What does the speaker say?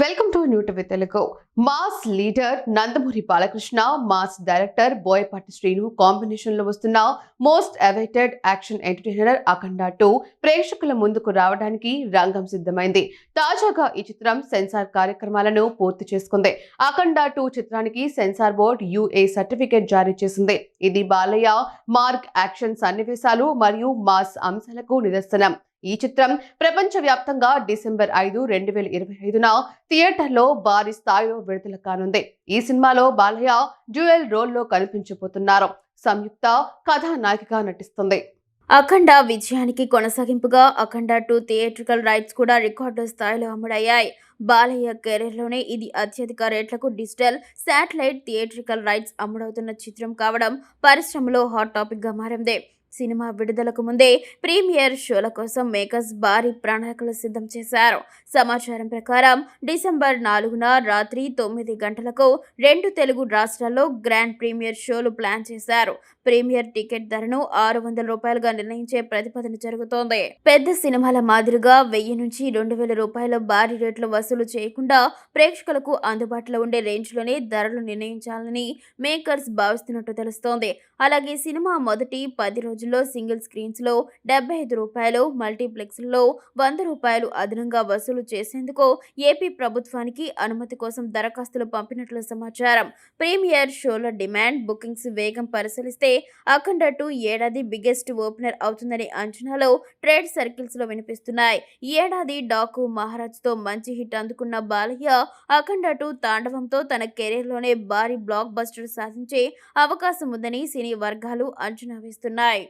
Welcome to new TV Telugu mass leader Nandamuri Balakrishna mass director Boyapati Srinu కాంబినేషన్లో వస్తున్న most awaited action entertainer Akhanda two ప్రేక్షకుల ముందుకు రావడానికి రంగం సిద్ధమైంది. తాజాగా ఈ చిత్రం సెన్సార్ కార్యక్రమాలను పూర్తి చేసుకుంది. అఖండ టూ చిత్రానికి సెన్సార్ బోర్డ్ యుఏ సర్టిఫికేట్ జారీ చేసింది. ఇది బాలయ్య మార్క్ యాక్షన్ సన్నివేశాలు మరియు మాస్ అంశాలకు నిదర్శనం. ఈ చిత్రం ప్రపంచవ్యాప్తంగా డిసెంబర్ ఐదు రెండు వేల ఇరవై ఐదున థియేటర్లో భారీ స్థాయిలో విడుదల కానుంది. ఈ సినిమాలో బాలయ్య డ్యూయల్ రోల్లో కనిపించబోతున్నారు. సంయుక్త కథానాయికగా నటిస్తుంది. అఖండ విజయానికి కొనసాగింపుగా అఖండ టూ థియేట్రికల్ రైట్స్ కూడా రికార్డు స్థాయిలో అమ్ముడయ్యాయి. బాలయ్య కెరీర్లోనే ఇది అత్యధిక రేట్లకు డిజిటల్ శాటిలైట్ థియేట్రికల్ రైట్స్ అమ్ముడవుతున్న చిత్రం కావడం పరిశ్రమలో హాట్ టాపిక్గా మారింది. సినిమా విడుదలకు ముందే ప్రీమియర్ షోల కోసం మేకర్స్ భారీ ప్రణాళికలు సిద్ధం చేశారు. సమాచారం ప్రకారం డిసెంబర్ నాలుగున రాత్రి తొమ్మిది గంటలకు రెండు తెలుగు రాష్ట్రాల్లో గ్రాండ్ ప్రీమియర్ షోలు ప్లాన్ చేశారు. ప్రీమియర్ టికెట్ ధరను ఆరు వందల రూపాయలుగా నిర్ణయించే ప్రతిపాదన జరుగుతోంది. పెద్ద సినిమాల మాదిరిగా వెయ్యి నుంచి రెండు వేల రూపాయల భారీ రేట్లు వసూలు చేయకుండా ప్రేక్షకులకు అందుబాటులో ఉండే రేంజ్లోనే ధరలు నిర్ణయించాలని మేకర్స్ భావిస్తున్నట్టు తెలుస్తోంది. అలాగే సినిమా మొదటి పది రోజుల్లో సింగిల్ స్క్రీన్స్లో డెబ్బై ఐదు రూపాయలు మల్టీప్లెక్స్లలో వంద రూపాయలు అదనంగా వసూలు చేసేందుకు ఏపీ ప్రభుత్వానికి అనుమతి కోసం దరఖాస్తులు పంపినట్లు సమాచారం. ప్రీమియర్ షోల డిమాండ్ బుకింగ్స్ వేగం పరిశీలిస్తే అఖండ టూ ఏడాది బిగ్గెస్ట్ ఓపెనర్ అవుతుందనే అంచనాలు ట్రేడ్ సర్కిల్స్లో వినిపిస్తున్నాయి. ఈ ఏడాది డాకు మహారాజ్తో మంచి హిట్ అందుకున్న బాలయ్య అఖండ టూ తాండవంతో తన కెరీర్లోనే భారీ బ్లాక్ బస్టర్ సాధించే అవకాశం ఉందని సినీ వర్గాలు అంచనా వేస్తున్నాయి.